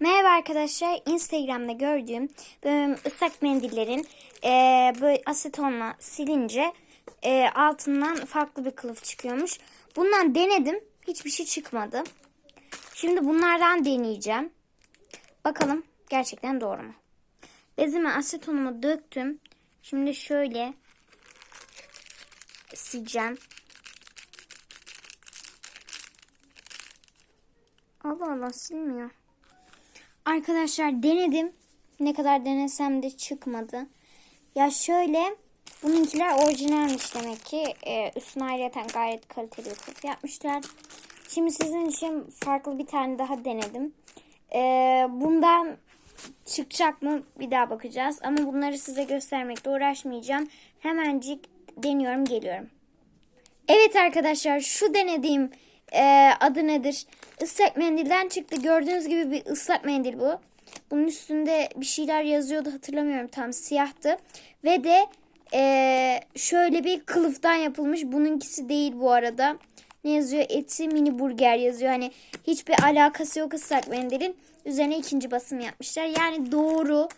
Merhaba arkadaşlar. Instagram'da gördüğüm ıslak mendillerin e, böyle asetonla silince e, altından farklı bir kılıf çıkıyormuş. Bundan denedim. Hiçbir şey çıkmadı. Şimdi bunlardan deneyeceğim. Bakalım gerçekten doğru mu? Bezime asetonumu döktüm. Şimdi şöyle sileceğim. Allah Allah silmiyor. Arkadaşlar denedim. Ne kadar denesem de çıkmadı. Ya şöyle bununkiler orijinalmiş demek ki. Ee, üstüne ayrıca gayet kaliteli bir kılıf yapmışlar. Şimdi sizin için farklı bir tane daha denedim. Ee, bundan çıkacak mı bir daha bakacağız. Ama bunları size göstermekle uğraşmayacağım. Hemencik deniyorum geliyorum. Evet arkadaşlar şu denediğim e, adı nedir? Islak mendilden çıktı. Gördüğünüz gibi bir ıslak mendil bu. Bunun üstünde bir şeyler yazıyordu hatırlamıyorum tam siyahtı. Ve de e, şöyle bir kılıftan yapılmış. Bununkisi değil bu arada. Ne yazıyor? Eti mini burger yazıyor. Hani hiçbir alakası yok ıslak mendilin. Üzerine ikinci basım yapmışlar. Yani doğru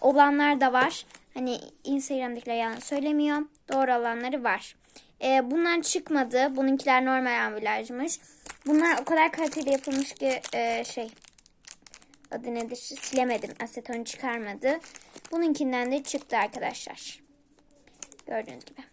olanlar da var. Hani Instagram'dakiler yalan söylemiyor. Doğru olanları var. Ee, bundan çıkmadı. Bununkiler normal ambalajmış. Bunlar o kadar kaliteli yapılmış ki e, şey adı nedir silemedim. Aseton çıkarmadı. Bununkinden de çıktı arkadaşlar. Gördüğünüz gibi.